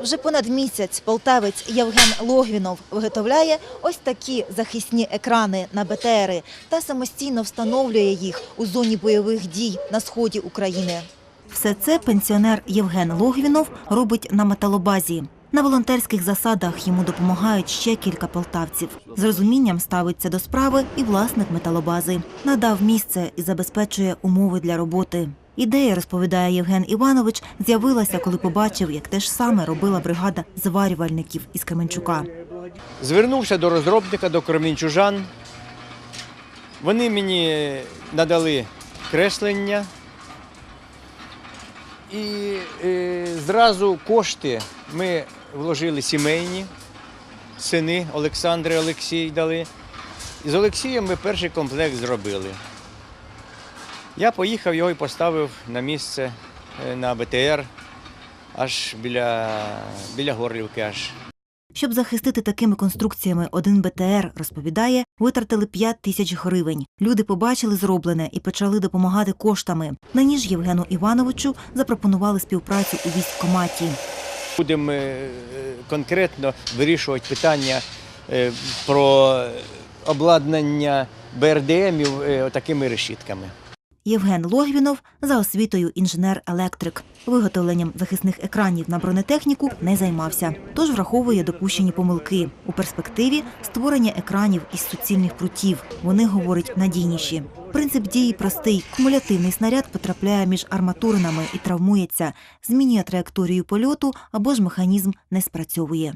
Вже понад місяць полтавець Євген Логвінов виготовляє ось такі захисні екрани на БТРи та самостійно встановлює їх у зоні бойових дій на сході України. Все це пенсіонер Євген Логвінов робить на металобазі. На волонтерських засадах йому допомагають ще кілька полтавців. З розумінням ставиться до справи і власник металобази. Надав місце і забезпечує умови для роботи. Ідея, розповідає Євген Іванович, з'явилася, коли побачив, як те ж саме робила бригада зварювальників із Кременчука. Звернувся до розробника, до кремінчужан. Вони мені надали креслення. І е, зразу кошти ми вложили сімейні, сини Олександр і Олексій дали. І з Олексієм ми перший комплект зробили. Я поїхав його і поставив на місце е, на БТР, аж біля, біля Горлівки аж. Щоб захистити такими конструкціями один БТР, розповідає, витратили 5 тисяч гривень. Люди побачили зроблене і почали допомагати коштами. Нині ж Євгену Івановичу запропонували співпрацю у військкоматі. Будемо е, конкретно вирішувати питання е, про обладнання БРДМів такими решітками. Євген Логвінов за освітою інженер-електрик. Виготовленням захисних екранів на бронетехніку не займався, тож враховує допущені помилки. У перспективі створення екранів із суцільних прутів. Вони говорить надійніші. Принцип дії простий: кумулятивний снаряд потрапляє між арматуринами і травмується, змінює траєкторію польоту або ж механізм не спрацьовує.